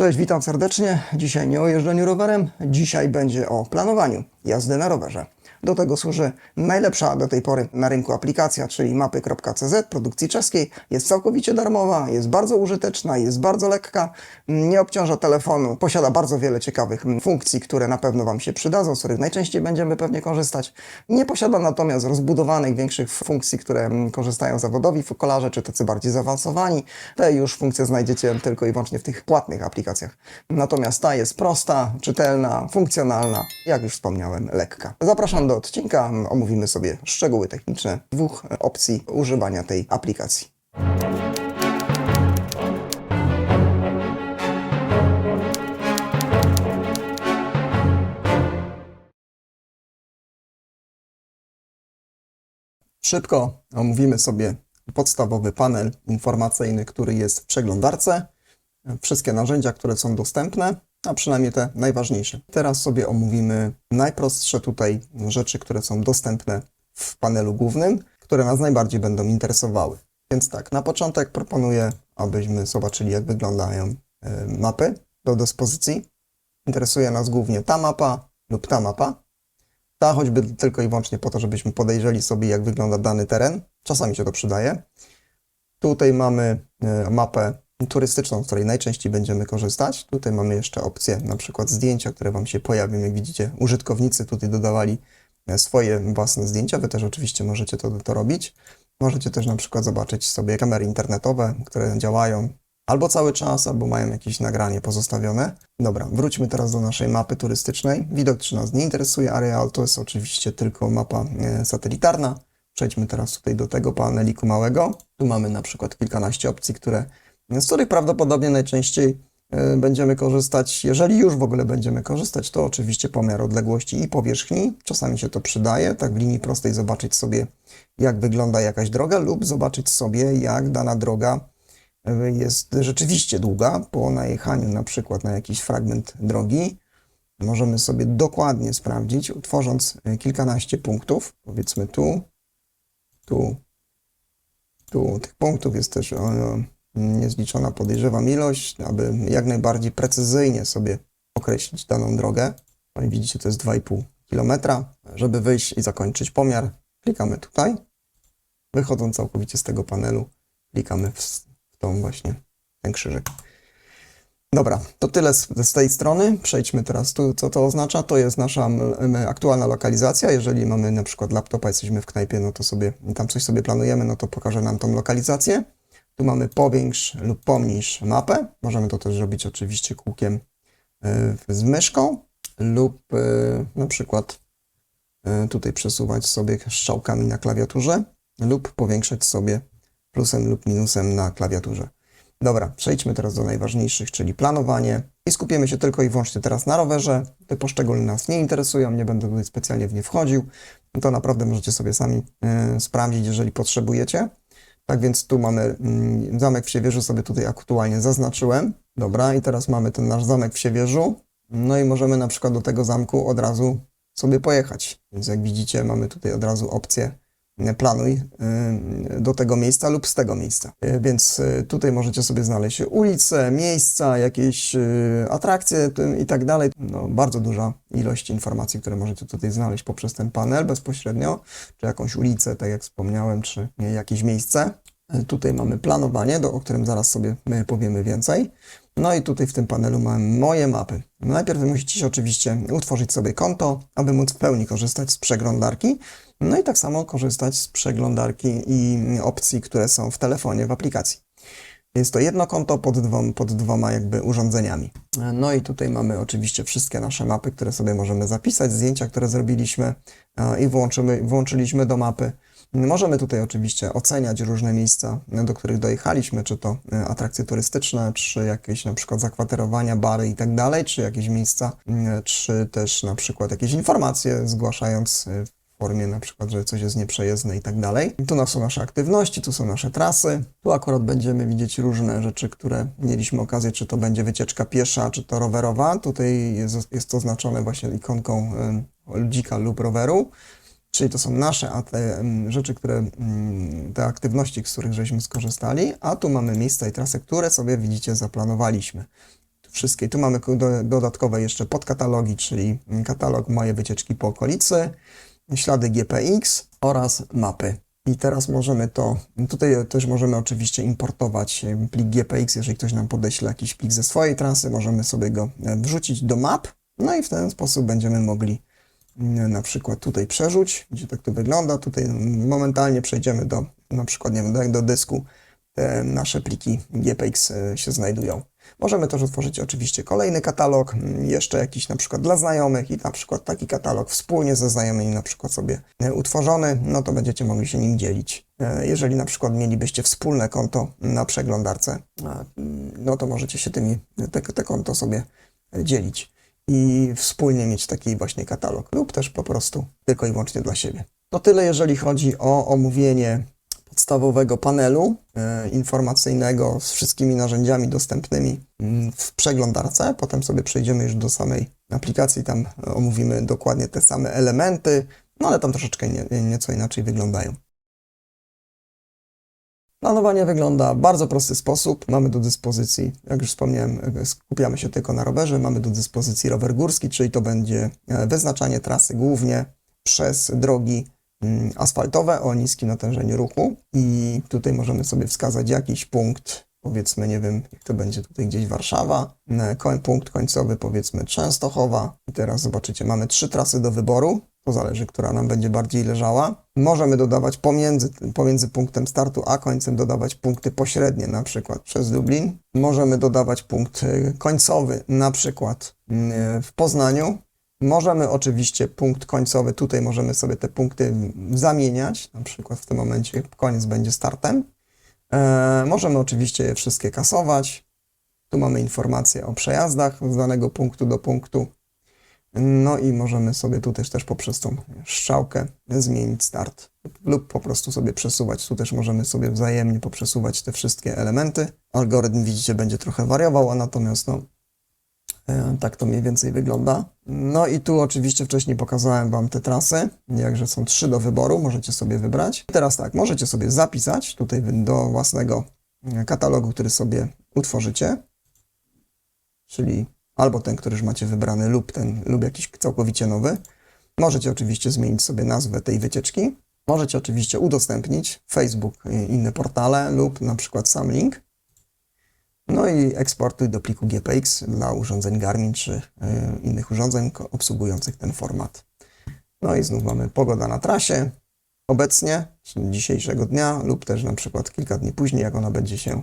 Cześć, witam serdecznie. Dzisiaj nie o jeżdżeniu rowerem, dzisiaj będzie o planowaniu jazdy na rowerze. Do tego służy najlepsza do tej pory na rynku aplikacja, czyli mapy.cz produkcji czeskiej. Jest całkowicie darmowa, jest bardzo użyteczna, jest bardzo lekka, nie obciąża telefonu, posiada bardzo wiele ciekawych funkcji, które na pewno Wam się przydadzą, z których najczęściej będziemy pewnie korzystać. Nie posiada natomiast rozbudowanych większych funkcji, które korzystają zawodowi kolarze, czy tacy bardziej zaawansowani. Te już funkcje znajdziecie tylko i wyłącznie w tych płatnych aplikacjach. Natomiast ta jest prosta, czytelna, funkcjonalna, jak już wspomniałem, lekka. Zapraszam do odcinka, omówimy sobie szczegóły techniczne dwóch opcji używania tej aplikacji. Szybko omówimy sobie podstawowy panel informacyjny, który jest w przeglądarce. Wszystkie narzędzia, które są dostępne, a przynajmniej te najważniejsze. Teraz sobie omówimy najprostsze tutaj rzeczy, które są dostępne w panelu głównym, które nas najbardziej będą interesowały. Więc tak, na początek proponuję, abyśmy zobaczyli, jak wyglądają e, mapy do dyspozycji. Interesuje nas głównie ta mapa lub ta mapa. Ta choćby tylko i wyłącznie po to, żebyśmy podejrzeli sobie, jak wygląda dany teren. Czasami się to przydaje. Tutaj mamy e, mapę turystyczną, z której najczęściej będziemy korzystać. Tutaj mamy jeszcze opcję na przykład zdjęcia, które Wam się pojawią. Jak widzicie, użytkownicy tutaj dodawali e, swoje własne zdjęcia. Wy też oczywiście możecie to, to robić. Możecie też na przykład zobaczyć sobie kamery internetowe, które działają albo cały czas, albo mają jakieś nagranie pozostawione. Dobra, wróćmy teraz do naszej mapy turystycznej. Widok, czy nas nie interesuje, areal to jest oczywiście tylko mapa e, satelitarna. Przejdźmy teraz tutaj do tego paneliku małego. Tu mamy na przykład kilkanaście opcji, które z których prawdopodobnie najczęściej y, będziemy korzystać, jeżeli już w ogóle będziemy korzystać, to oczywiście pomiar odległości i powierzchni. Czasami się to przydaje, tak w linii prostej zobaczyć sobie, jak wygląda jakaś droga, lub zobaczyć sobie, jak dana droga y, jest rzeczywiście długa. Po najechaniu na przykład na jakiś fragment drogi możemy sobie dokładnie sprawdzić, utworząc y, kilkanaście punktów, powiedzmy tu, tu, tu. Tych punktów jest też niezliczona podejrzewam ilość, aby jak najbardziej precyzyjnie sobie określić daną drogę. Jak widzicie, to jest 2,5 km. Żeby wyjść i zakończyć pomiar, klikamy tutaj. Wychodząc całkowicie z tego panelu, klikamy w, w tą właśnie ten krzyżyk. Dobra, to tyle z, z, tej strony. Przejdźmy teraz tu, co to oznacza. To jest nasza aktualna lokalizacja. Jeżeli mamy na przykład laptopa, jesteśmy w knajpie, no to sobie tam coś sobie planujemy, no to pokaże nam tą lokalizację. Tu mamy powiększ lub pomniejsz mapę. Możemy to też zrobić oczywiście kółkiem e, z myszką lub e, na przykład e, tutaj przesuwać sobie strzałkami na klawiaturze lub powiększać sobie plusem lub minusem na klawiaturze. Dobra, przejdźmy teraz do najważniejszych, czyli planowanie i skupimy się tylko i wyłącznie teraz na rowerze. Te poszczególne nas nie interesują, nie będę tutaj specjalnie w nie wchodził. To naprawdę możecie sobie sami sprawdzić, jeżeli potrzebujecie. Tak więc tu mamy mm, zamek w Siewierzu, sobie tutaj aktualnie zaznaczyłem. Dobra, i teraz mamy ten nasz zamek w Siewierzu. No i możemy na przykład do tego zamku od razu sobie pojechać. Więc jak widzicie, mamy tutaj od razu opcję planuj y, do tego miejsca lub z tego miejsca. Y, więc y, tutaj możecie sobie znaleźć ulice, miejsca, jakieś atrakcje i tak dalej. No, bardzo duża ilość informacji, które możecie tutaj znaleźć poprzez ten panel bezpośrednio, czy jakąś ulicę, tak jak wspomniałem, czy jakieś miejsce. Tutaj mamy planowanie, do, o którym zaraz sobie powiemy więcej. No i tutaj w tym panelu mamy moje mapy. Najpierw musicie oczywiście utworzyć sobie konto, aby móc w pełni korzystać z przeglądarki. No i tak samo korzystać z przeglądarki i opcji, które są w telefonie, w aplikacji. Jest to jedno konto pod, dwoma, pod dwoma jakby urządzeniami. No i tutaj mamy oczywiście wszystkie nasze mapy, które sobie możemy zapisać, zdjęcia, które zrobiliśmy i włączymy, włączyliśmy do mapy. Możemy tutaj oczywiście oceniać różne miejsca, do których dojechaliśmy, czy to e, atrakcje turystyczne, czy jakieś na przykład zakwaterowania, bary i tak dalej, czy jakieś miejsca, e, czy też na przykład jakieś informacje zgłaszając e, w formie na przykład, że coś jest nieprzejezdne i tak dalej. Tu są nasze aktywności, tu są nasze trasy. Tu akurat będziemy widzieć różne rzeczy, które mieliśmy okazję, czy to będzie wycieczka piesza, czy to rowerowa. Tutaj jest, jest to oznaczone właśnie ikonką ludzika lub roweru. Czyli to są nasze a te rzeczy, które, te aktywności, z których żeśmy skorzystali, a tu mamy miejsca i trasy, które sobie widzicie zaplanowaliśmy. wszystkie. Tu mamy do, dodatkowe jeszcze podkatalogi, czyli katalog moje wycieczki po okolicy, ślady GPX oraz mapy. I teraz możemy to, tutaj też możemy oczywiście importować plik GPX, jeżeli ktoś nam podeśle jakiś plik ze swojej trasy, możemy sobie go e, wrzucić do map, no i w ten sposób będziemy mogli mm, na przykład tutaj przerzuć, gdzie tak to wygląda, tutaj momentalnie przejdziemy do, na przykład, nie wiem, do, dysku, te nasze pliki GPX e, się znajdują. Możemy też otworzyć oczywiście kolejny katalog, jeszcze jakiś na przykład dla znajomych i na przykład taki katalog wspólnie ze znajomymi na przykład sobie e, utworzony, no to będziecie mogli się nim dzielić. E, Jeżeli na przykład mielibyście wspólne konto na przeglądarce, no to możecie się tymi, te, te konto sobie e, dzielić i wspólnie mieć taki właśnie katalog lub też po prostu tylko i wyłącznie dla siebie. To tyle, jeżeli chodzi o omówienie podstawowego panelu e, informacyjnego z wszystkimi narzędziami dostępnymi mm, w przeglądarce. Potem sobie przejdziemy już do samej aplikacji, tam e, omówimy dokładnie te same elementy, no ale tam troszeczkę nie, nieco inaczej wyglądają. Planowanie wygląda w bardzo prosty sposób. Mamy do dyspozycji, jak już wspomniałem, e, skupiamy się tylko na rowerze. Mamy do dyspozycji rower górski, czyli to będzie e, wyznaczanie trasy głównie przez drogi mm, asfaltowe o niskim natężeniu ruchu. I tutaj możemy sobie wskazać jakiś punkt, powiedzmy, nie wiem, jak to będzie tutaj gdzieś Warszawa, e, punkt końcowy powiedzmy Częstochowa. I teraz zobaczycie, mamy trzy trasy do wyboru. To zależy, która nam będzie bardziej leżała. Możemy dodawać pomiędzy, pomiędzy punktem startu a końcem dodawać punkty pośrednie, na przykład przez Lublin. Możemy dodawać punkt e, końcowy, na przykład mm, w Poznaniu. Możemy oczywiście punkt końcowy, tutaj możemy sobie te punkty zamieniać, na przykład w tym momencie koniec będzie startem. E, możemy oczywiście je wszystkie kasować. Tu mamy informacje o przejazdach z danego punktu do punktu. No i możemy sobie tu też, też poprzez tą strzałkę zmienić start lub po prostu sobie przesuwać. Tu też możemy sobie wzajemnie poprzesuwać te wszystkie elementy. Algorytm widzicie będzie trochę wariował, a natomiast no, e, tak to mniej więcej wygląda. No i tu oczywiście wcześniej pokazałem Wam te trasy, jakże są trzy do wyboru, możecie sobie wybrać. I teraz tak, możecie sobie zapisać tutaj do własnego katalogu, który sobie utworzycie, czyli albo ten, który już macie wybrany, lub ten, lub jakiś całkowicie nowy. Możecie oczywiście zmienić sobie nazwę tej wycieczki. Możecie oczywiście udostępnić Facebook inne portale lub na przykład sam link. No i eksportuj do pliku GPX dla urządzeń Garmin czy y, innych urządzeń obsługujących ten format. No i znów mamy pogoda na trasie. Obecnie, dzisiejszego dnia lub też na przykład kilka dni później, jak ona będzie się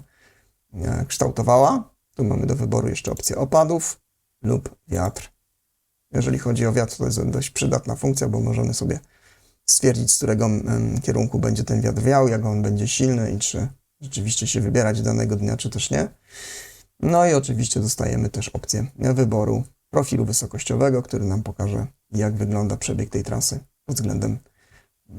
e, kształtowała. Tu mamy do wyboru jeszcze opcję opadów lub wiatr. Jeżeli chodzi o wiatr, to jest dość przydatna funkcja, bo możemy sobie stwierdzić, z którego kierunku będzie ten wiatr wiał, jak on będzie silny i czy rzeczywiście się wybierać danego dnia, czy też nie. No i oczywiście dostajemy też opcję wyboru profilu wysokościowego, który nam pokaże, jak wygląda przebieg tej trasy pod względem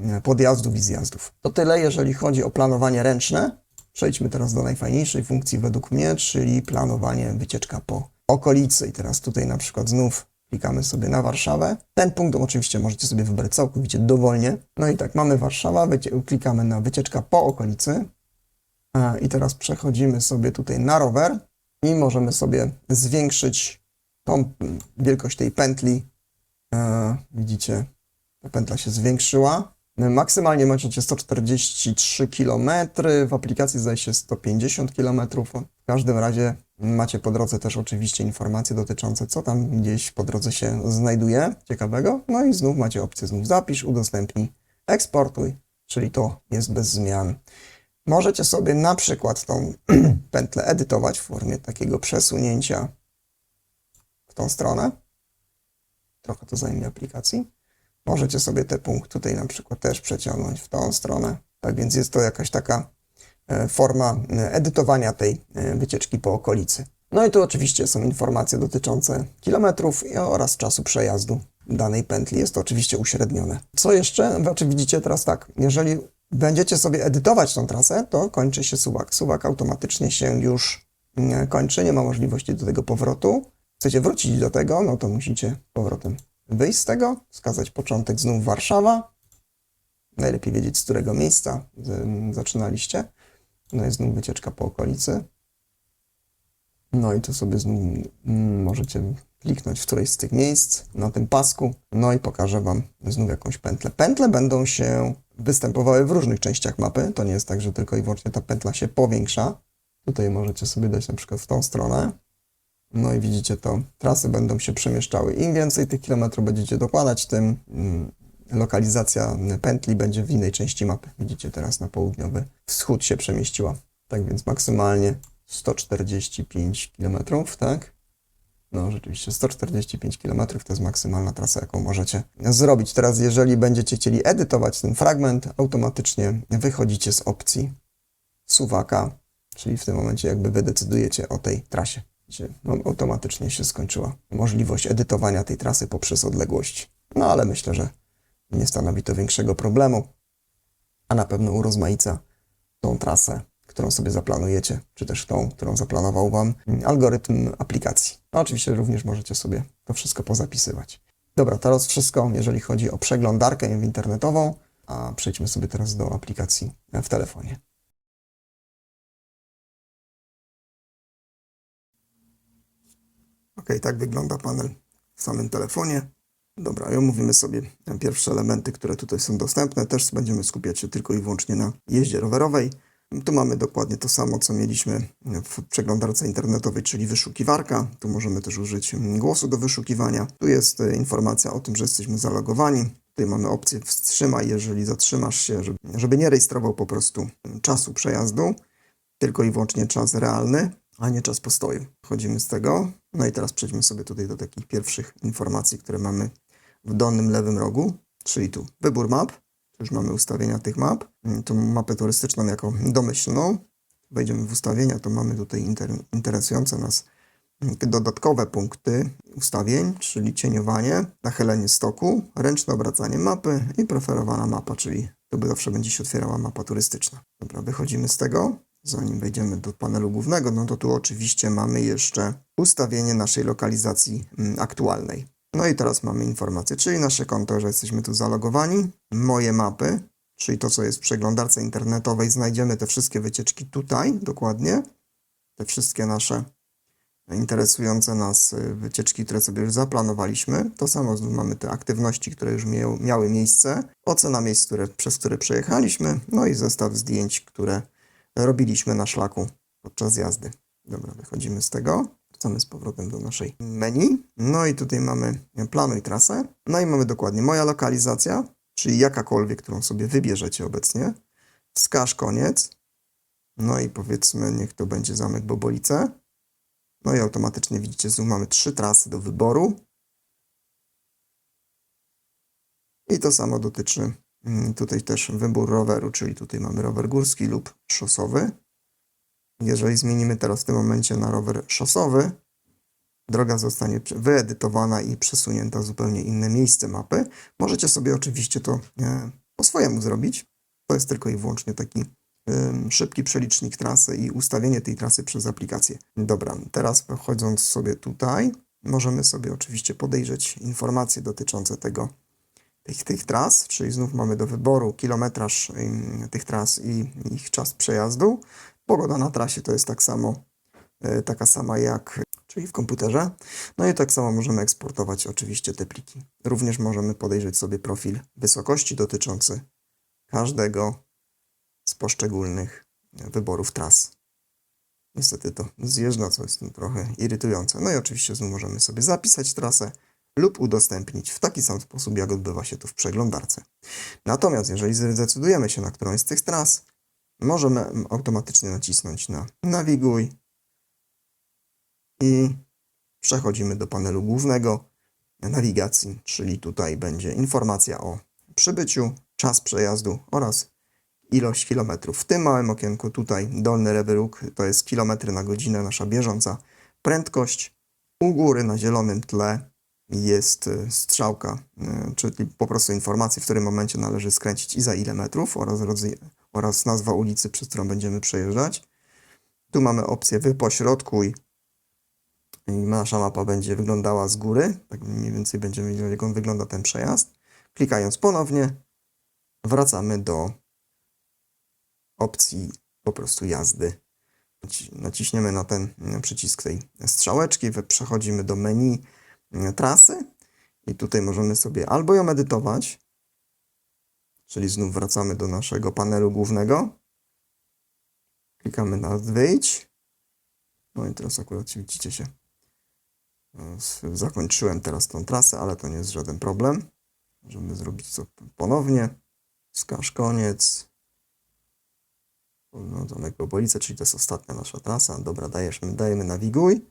e, podjazdów i zjazdów. To tyle, jeżeli chodzi o planowanie ręczne. Przejdźmy teraz do najfajniejszej funkcji według mnie, czyli planowanie wycieczka po okolicy. I teraz tutaj na przykład znów klikamy sobie na Warszawę. Ten punkt oczywiście możecie sobie wybrać całkowicie dowolnie. No i tak, mamy Warszawa, klikamy na wycieczka po okolicy. A, I teraz przechodzimy sobie tutaj na rower i możemy sobie zwiększyć tą wielkość tej pętli. E, widzicie, ta pętla się zwiększyła. Maksymalnie możecie 143 km, w aplikacji zdaje się 150 km. W każdym razie macie po drodze też oczywiście informacje dotyczące, co tam gdzieś po drodze się znajduje ciekawego. No i znów macie opcję znów zapisz, udostępnij, eksportuj, czyli to jest bez zmian. Możecie sobie na przykład tą pętlę edytować w formie takiego przesunięcia w tą stronę. Trochę to zajmie aplikacji. Możecie sobie ten punkt tutaj na przykład też przeciągnąć w tą stronę. Tak więc jest to jakaś taka forma e, edytowania tej e, wycieczki po okolicy. No i tu oczywiście są informacje dotyczące kilometrów oraz czasu przejazdu danej pętli. Jest to oczywiście uśrednione. Co jeszcze? Znaczy widzicie teraz tak, jeżeli będziecie sobie edytować tą trasę, to kończy się suwak. Suwak automatycznie się już mm, kończy, nie ma możliwości do tego powrotu. Chcecie wrócić do tego, no to musicie powrotem wyjść z tego, wskazać początek znów Warszawa. Najlepiej wiedzieć, z którego miejsca zaczynaliście. No jest znów wycieczka po okolicy. No i tu sobie znów, mm, możecie kliknąć w któreś z tych miejsc na tym pasku, no i pokażę Wam znów jakąś pętlę. Pętle będą się występowały w różnych częściach mapy, to nie jest tak, że tylko i wyłącznie ta pętla się powiększa. Tutaj możecie sobie dać na przykład w tą stronę. No i widzicie to, trasy będą się przemieszczały. Im więcej tych kilometrów będziecie dokładać, tym mm, lokalizacja pętli będzie w innej części mapy. Widzicie teraz na południowy wschód się przemieściła. Tak więc maksymalnie 145 km, tak? No rzeczywiście 145 km to jest maksymalna trasa, jaką możecie zrobić. Teraz jeżeli będziecie chcieli edytować ten fragment, automatycznie wychodzicie z opcji suwaka, czyli w tym momencie jakby wy decydujecie o tej trasie. Widzicie, no, automatycznie się skończyła możliwość edytowania tej trasy poprzez odległość. No ale myślę, że nie stanowi to większego problemu, a na pewno urozmaica tą trasę, którą sobie zaplanujecie, czy też tą, którą zaplanował Wam algorytm aplikacji. Oczywiście również możecie sobie to wszystko pozapisywać. Dobra, teraz wszystko, jeżeli chodzi o przeglądarkę internetową, a przejdźmy sobie teraz do aplikacji w telefonie. Ok, tak wygląda panel w samym telefonie. Dobra, i omówimy sobie pierwsze elementy, które tutaj są dostępne. Też będziemy skupiać się tylko i wyłącznie na jeździe rowerowej. Tu mamy dokładnie to samo, co mieliśmy w przeglądarce internetowej, czyli wyszukiwarka. Tu możemy też użyć głosu do wyszukiwania. Tu jest e, informacja o tym, że jesteśmy zalogowani. Tutaj mamy opcję wstrzymaj, jeżeli zatrzymasz się, żeby, nie rejestrował po prostu czasu przejazdu, tylko i wyłącznie czas realny, a nie czas postoju. Chodzimy z tego. No i teraz przejdźmy sobie tutaj do takich pierwszych informacji, które mamy w dolnym lewym rogu, czyli tu wybór map. Już mamy ustawienia tych map. Tu mapę turystyczną jako domyślną. Wejdziemy w ustawienia, to mamy tutaj inter, interesujące nas dodatkowe punkty ustawień, czyli cieniowanie, nachylenie stoku, ręczne obracanie mapy i preferowana mapa, czyli tu zawsze będzie się otwierała mapa turystyczna. Dobra, wychodzimy z tego. Zanim wejdziemy do panelu głównego, no to tu oczywiście mamy jeszcze ustawienie naszej lokalizacji mm, aktualnej. No i teraz mamy informację, czyli nasze konto, że jesteśmy tu zalogowani, moje mapy, czyli to, co jest w przeglądarce internetowej, znajdziemy te wszystkie wycieczki tutaj, dokładnie, te wszystkie nasze interesujące nas y, wycieczki, które sobie już zaplanowaliśmy. To samo znów mamy te aktywności, które już miały, miejsce, ocena miejsc, które, przez które przejechaliśmy, no i zestaw zdjęć, które robiliśmy na szlaku podczas jazdy. Dobra, wychodzimy z tego. Wracamy z powrotem do naszej menu. No i tutaj mamy planuj trasę. No i mamy dokładnie moja lokalizacja, czyli jakakolwiek, którą sobie wybierzecie obecnie. Wskaż koniec. No i powiedzmy, niech to będzie zamek Bobolice. No i automatycznie widzicie, znów mamy trzy trasy do wyboru. I to samo dotyczy mm, tutaj też wybór roweru, czyli tutaj mamy rower górski lub szosowy. Jeżeli zmienimy teraz w tym momencie na rower szosowy, droga zostanie wyedytowana i przesunięta w zupełnie inne miejsce mapy. Możecie sobie oczywiście to e, po swojemu zrobić. To jest tylko i wyłącznie taki szybki przelicznik trasy i ustawienie tej trasy przez aplikację. Dobra, teraz wchodząc sobie tutaj, możemy sobie oczywiście podejrzeć informacje dotyczące tego, tych, tych tras, czyli znów mamy do wyboru kilometraż tych tras i ich czas przejazdu. Pogoda na trasie to jest tak samo, e, taka sama jak czyli w komputerze. No i tak samo możemy eksportować oczywiście te pliki. Również możemy podejrzeć sobie profil wysokości dotyczący każdego z poszczególnych wyborów tras. Niestety to zjeżdża, co jest trochę irytujące. No i oczywiście możemy sobie zapisać trasę lub udostępnić w taki sam sposób, jak odbywa się to w przeglądarce. Natomiast jeżeli zdecydujemy się na którąś z tych tras, możemy automatycznie nacisnąć na nawiguj i przechodzimy do panelu głównego nawigacji, czyli tutaj będzie informacja o przybyciu, czas przejazdu oraz ilość kilometrów. W tym małym okienku tutaj dolny lewy róg to jest kilometry na godzinę, nasza bieżąca prędkość. U góry na zielonym tle jest y, strzałka, y, czyli po prostu informacja, w którym momencie należy skręcić i za ile metrów oraz, oraz nazwa ulicy, przez którą będziemy przejeżdżać. Tu mamy opcję wypośrodkuj i nasza mapa będzie wyglądała z góry. Tak mniej więcej będziemy wiedzieli, jak on wygląda ten przejazd. Klikając ponownie, wracamy do opcji po prostu jazdy Naci- Naciśniemy na ten mm, przycisk tej strzałeczki, przechodzimy do menu mm, trasy i tutaj możemy sobie albo ją edytować, czyli znów wracamy do naszego panelu głównego. Klikamy na wyjdź. No i teraz akurat widzicie się. e, Zakończyłem teraz tą trasę, ale to nie jest żaden problem. Możemy zrobić to ponownie. Wskaż koniec. No, Zamek Globolice, czyli to jest ostatnia nasza trasa. Dobra, dajesz, dajemy nawiguj.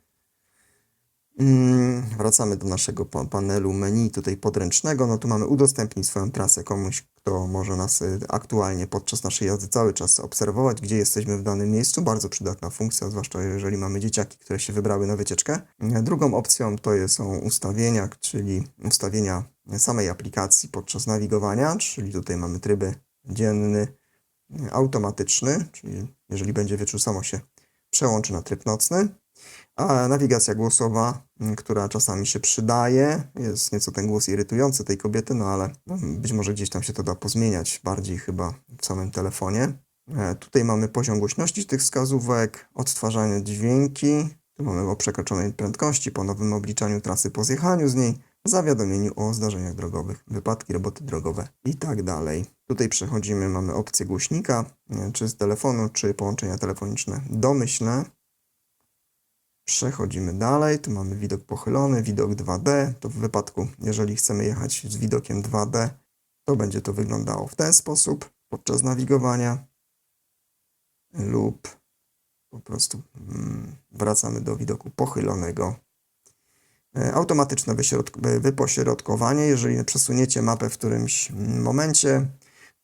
Mm, Wracamy do naszego pa- panelu menu tutaj podręcznego. No tu mamy udostępnić swoją trasę komuś, kto może nas y, aktualnie podczas naszej jazdy cały czas obserwować, gdzie jesteśmy w danym miejscu. Bardzo przydatna funkcja, zwłaszcza jeżeli mamy dzieciaki, które się wybrały na wycieczkę. Y, Drugą opcją to są ustawienia, czyli ustawienia samej aplikacji podczas nawigowania, czyli tutaj mamy tryby dzienny, automatyczny, czyli jeżeli będzie wieczór, samo się przełączy na tryb nocny. A nawigacja głosowa, m, która czasami się przydaje, jest nieco ten głos irytujący tej kobiety, no ale no, być może gdzieś tam się to da pozmieniać, bardziej chyba w samym telefonie. E, tutaj mamy poziom głośności tych wskazówek, odtwarzanie dźwięki, tu mamy o przekroczonej prędkości, po nowym obliczaniu trasy po zjechaniu z niej, zawiadomieniu o zdarzeniach drogowych, wypadki, roboty drogowe i tak dalej. Tutaj przechodzimy, mamy opcję głośnika, e, czy z telefonu, czy połączenia telefoniczne domyślne. Przechodzimy dalej, tu mamy widok pochylony, widok 2D. To w wypadku, jeżeli chcemy jechać z widokiem 2D, to będzie to wyglądało w ten sposób podczas nawigowania lub po prostu mm, wracamy do widoku pochylonego. E, Automatyczne wy- wypośrodkowanie, jeżeli przesuniecie mapę w którymś mm, momencie,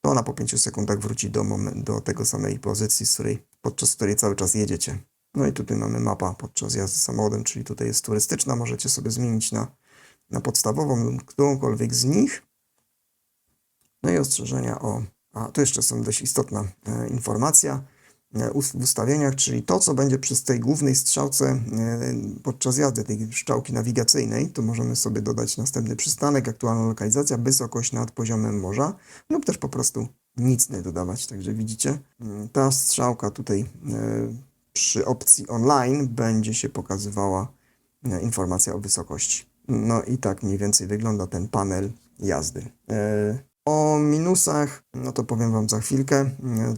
to ona po 5 sekundach wróci do, do tego samej pozycji, z której, podczas której cały czas jedziecie. No i tutaj mamy mapa podczas jazdy samochodem, czyli tutaj jest turystyczna. Możecie sobie zmienić na, na podstawową lub którąkolwiek z nich. No i ostrzeżenia o. A tu jeszcze są dość istotna e, informacja e, w ustawieniach, czyli to, co będzie przy tej głównej strzałce e, podczas jazdy, tej strzałki nawigacyjnej, to możemy sobie dodać następny przystanek, aktualna lokalizacja, wysokość nad poziomem morza, lub też po prostu nic nie dodawać. Także widzicie, mm, ta strzałka tutaj e, przy opcji online będzie się pokazywała e, informacja o wysokości. No i tak mniej więcej wygląda ten panel jazdy. E, O minusach, no to powiem Wam za chwilkę, e,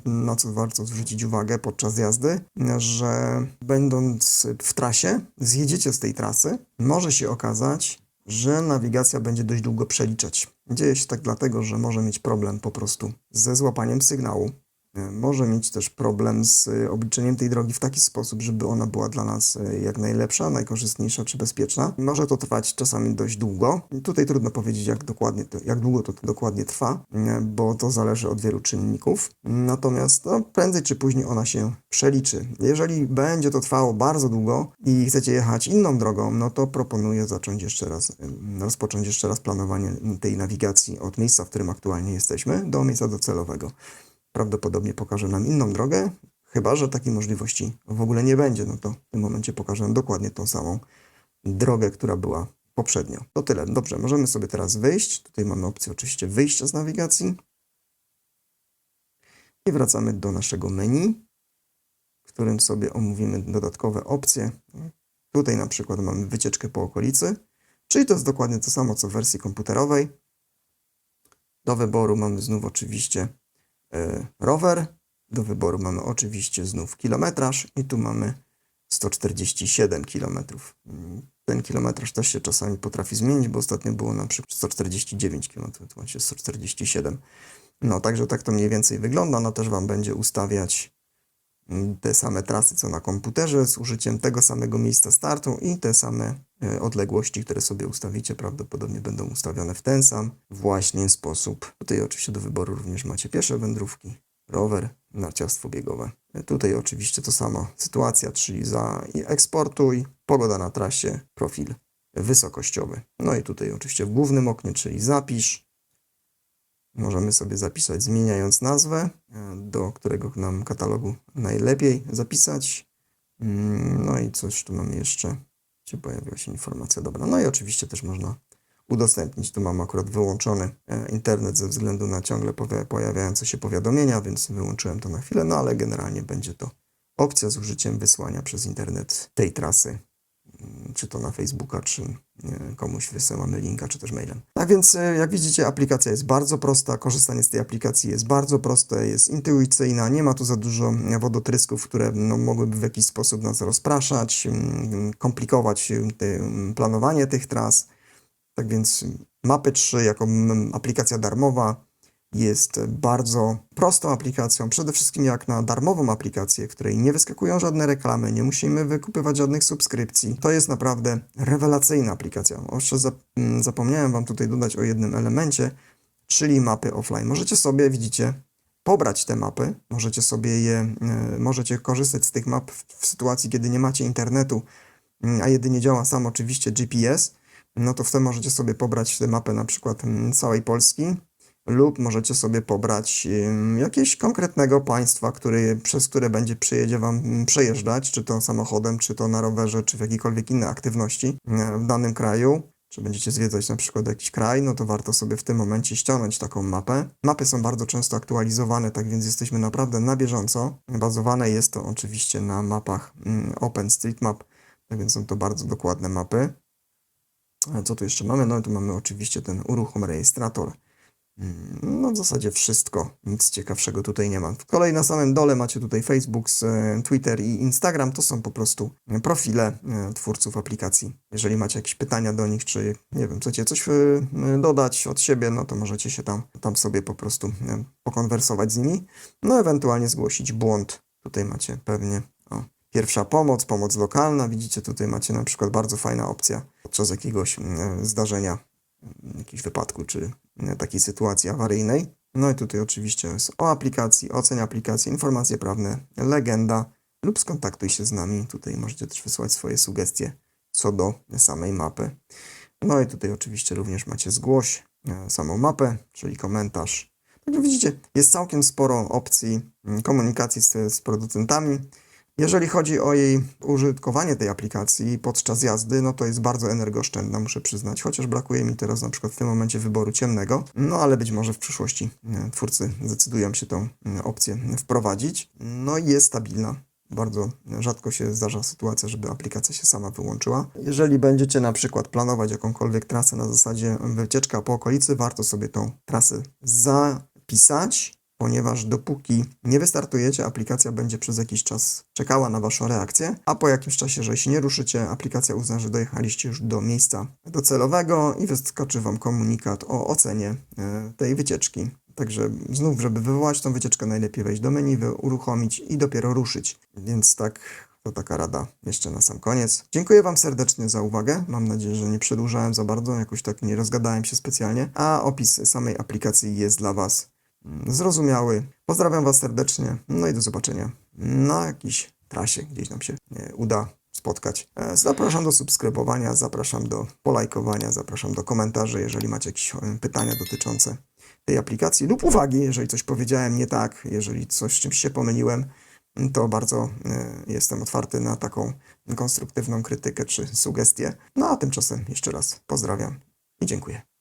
na co warto zwrócić uwagę podczas jazdy, że będąc w trasie, zjedziecie z tej trasy, może się okazać, że nawigacja będzie dość długo przeliczać. Dzieje się tak dlatego, że może mieć problem po prostu ze złapaniem sygnału. Może mieć też problem z e, obliczeniem tej drogi w taki sposób, żeby ona była dla nas e, jak najlepsza, najkorzystniejsza czy bezpieczna. Może to trwać czasami dość długo. Tutaj trudno powiedzieć, jak, dokładnie to, jak długo to dokładnie trwa, e, bo to zależy od wielu czynników. Natomiast no, prędzej czy później ona się przeliczy. Jeżeli będzie to trwało bardzo długo i chcecie jechać inną drogą, no to proponuję zacząć jeszcze raz, rozpocząć jeszcze raz planowanie tej nawigacji od miejsca, w którym aktualnie jesteśmy, do miejsca docelowego prawdopodobnie pokaże nam inną drogę, chyba że takiej możliwości w ogóle nie będzie. No to w tym momencie pokaże nam dokładnie tą samą drogę, która była poprzednio. To tyle. Dobrze, możemy sobie teraz wyjść. Tutaj mamy opcję oczywiście wyjścia z nawigacji. I wracamy do naszego menu, w którym sobie omówimy dodatkowe opcje. Tutaj na przykład mamy wycieczkę po okolicy, czyli to jest dokładnie to samo co w wersji komputerowej. Do wyboru mamy znów oczywiście rower. Do wyboru mamy oczywiście znów kilometraż i tu mamy 147 kilometrów. Mm, Ten kilometraż też się czasami potrafi zmienić, bo ostatnio było na przykład 149 km, tu macie 147. No, także tak to mniej więcej wygląda. No też Wam będzie ustawiać te same trasy co na komputerze z użyciem tego samego miejsca startu i te same e, odległości, które sobie ustawicie, prawdopodobnie będą ustawione w ten sam właśnie sposób. Tutaj oczywiście do wyboru również macie piesze wędrówki, rower, narciarstwo biegowe. E, Tutaj oczywiście to sama sytuacja, czyli za eksportuj, pogoda na trasie, profil wysokościowy. No i tutaj oczywiście w głównym oknie, czyli zapisz. Możemy sobie zapisać zmieniając nazwę, e, do którego nam katalogu najlepiej zapisać. Mm, No i coś tu mamy jeszcze. Gdzie pojawiła się informacja? Dobra. No i oczywiście też można udostępnić. Tu mam akurat wyłączony e, internet ze względu na ciągle pojawiające się powiadomienia, więc wyłączyłem to na chwilę, no ale generalnie będzie to opcja z użyciem wysłania przez internet tej trasy czy to na Facebooka, czy e, komuś wysyłamy linka, czy też mailem. Tak więc, e, jak widzicie, aplikacja jest bardzo prosta, korzystanie z tej aplikacji jest bardzo proste, jest intuicyjna, nie ma tu za dużo wodotrysków, które no, mogłyby w jakiś sposób nas rozpraszać, mm, komplikować e, planowanie tych tras. Tak więc Mapy 3 jako aplikacja darmowa jest bardzo prostą aplikacją, przede wszystkim jak na darmową aplikację, w której nie wyskakują żadne reklamy, nie musimy wykupywać żadnych subskrypcji. To jest naprawdę rewelacyjna aplikacja. Zap- mm, zapomniałem Wam tutaj dodać o jednym elemencie, czyli mapy offline. Możecie sobie, widzicie, pobrać te mapy, możecie sobie je, e, możecie korzystać z tych map w, w sytuacji, kiedy nie macie internetu, mm, a jedynie działa sam oczywiście GPS, no to wtedy możecie sobie pobrać tę mapę na przykład mm, całej Polski, lub możecie sobie pobrać ym, jakieś konkretnego państwa, który, przez które będzie przyjedzie Wam przejeżdżać, czy to samochodem, czy to na rowerze, czy w jakiejkolwiek innej aktywności e, w danym kraju. Czy będziecie zwiedzać na przykład jakiś kraj, no to warto sobie w tym momencie ściągnąć taką mapę. Mapy są bardzo często aktualizowane, tak więc jesteśmy naprawdę na bieżąco. Bazowane jest to oczywiście na mapach mm, OpenStreetMap, tak więc są to bardzo dokładne mapy. A Co tu jeszcze mamy? No tu mamy oczywiście ten uruchom rejestrator. Mm, No w zasadzie wszystko, nic ciekawszego tutaj nie ma. W kolei na samym dole macie tutaj Facebook, e, Twitter i Instagram, to są po prostu profile e, twórców aplikacji. Jeżeli macie jakieś pytania do nich, czy nie wiem, chcecie coś e, e, dodać od siebie, no to możecie się tam, tam sobie po prostu e, pokonwersować z nimi, no ewentualnie zgłosić błąd. Tutaj macie pewnie pierwsza pomoc, pomoc lokalna, widzicie tutaj macie na przykład bardzo fajna opcja podczas jakiegoś e, zdarzenia jakiegoś wypadku czy e, takiej sytuacji awaryjnej. No i tutaj oczywiście jest o aplikacji, oceń aplikacji, informacje prawne, legenda lub skontaktuj się z nami. Tutaj możecie też wysłać swoje sugestie co do samej mapy. No i tutaj oczywiście również macie zgłoś e, samą mapę, czyli komentarz. Jak widzicie, jest całkiem sporo opcji mm, komunikacji z, z producentami. Jeżeli chodzi o jej użytkowanie tej aplikacji podczas jazdy, no to jest bardzo energooszczędna, muszę przyznać, chociaż brakuje mi teraz na przykład w tym momencie wyboru ciemnego, no ale być może w przyszłości e, twórcy zdecydują się tą e, opcję wprowadzić. No i jest stabilna. Bardzo rzadko się zdarza sytuacja, żeby aplikacja się sama wyłączyła. Jeżeli będziecie na przykład planować jakąkolwiek trasę na zasadzie wycieczka po okolicy, warto sobie tą trasę zapisać, ponieważ dopóki nie wystartujecie, aplikacja będzie przez jakiś czas czekała na Waszą reakcję, a po jakimś czasie, jeżeli się nie ruszycie, aplikacja uzna, że dojechaliście już do miejsca docelowego i wyskoczy Wam komunikat o ocenie e, tej wycieczki. Także znów, żeby wywołać tą wycieczkę, najlepiej wejść do menu, uruchomić i dopiero ruszyć. Więc tak, to taka rada jeszcze na sam koniec. Dziękuję Wam serdecznie za uwagę. Mam nadzieję, że nie przedłużałem za bardzo, jakoś tak nie rozgadałem się specjalnie, a opis samej aplikacji jest dla Was zrozumiały. Pozdrawiam Was serdecznie, no i do zobaczenia na jakiejś trasie, gdzieś nam się e, uda spotkać. E, Zapraszam do subskrybowania, zapraszam do polajkowania, zapraszam do komentarzy, jeżeli macie jakieś e, pytania dotyczące tej aplikacji lub uwagi, jeżeli coś powiedziałem nie tak, jeżeli coś czymś się pomyliłem, to bardzo jestem otwarty na taką konstruktywną krytykę czy sugestię. No a tymczasem jeszcze raz pozdrawiam i dziękuję.